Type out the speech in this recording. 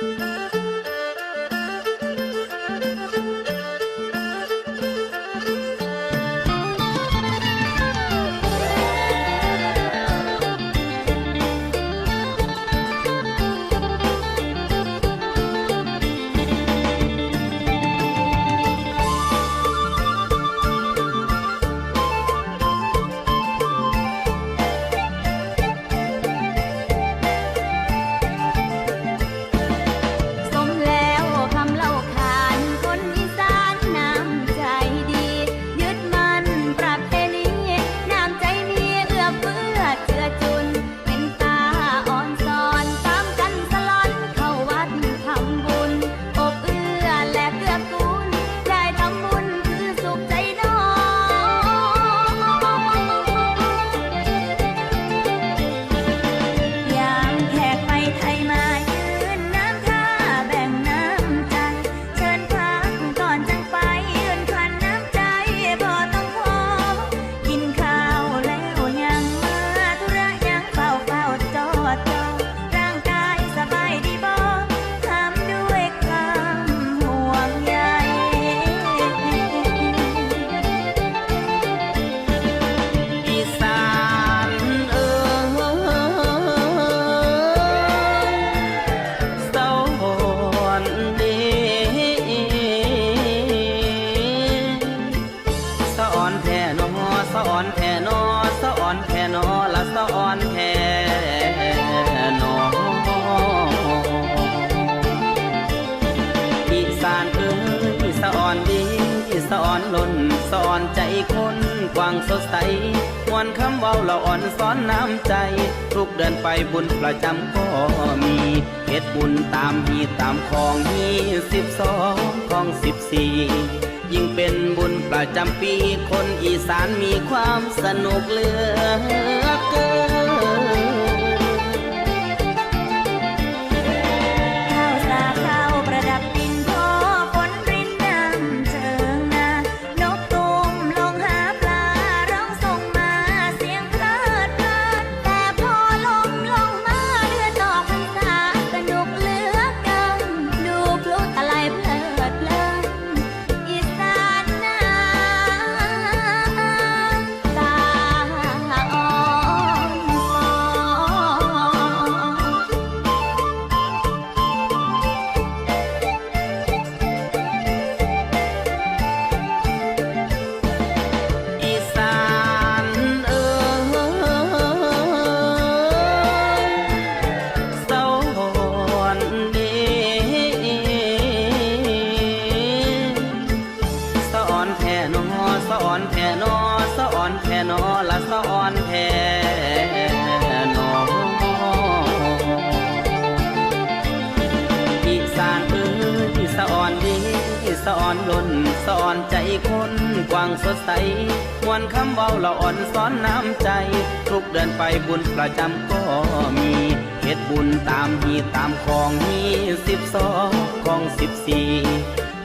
ส อสะอ่อนแท่นอสะอ่อนแท่นอละสะอ่อนแท่นออีสานเอ้ยสะอ่อนดีสะอ่อนล้นสะอ่อนใจคนกว้างสดใสมวนคำเว้าละอ่อนสอนน้ำใจ ทุกเดินไปบุญประจำก็มีเฮ็ดบุญตามฮีตามของฮีสิบสองของสิบสี่ ยิ่งเป็นบุญประจำปีคนอีสานมีความสนุกเหลือ แท่นอสะอ่อนแท่นอสะอ่อนแท่นอละสะอ่อนแท่นออีสานเอ้ยสะอ่อนดีสะอ่อนล้นสะอ่อนใจคนกว้างสดใสมวนคำเบาละอ่อนสอนน้ำใจ ทุกเดินไปบุญประจำก็มีเฮ็ดบุญตามฮีตามของฮีสิบสองของสิบสี่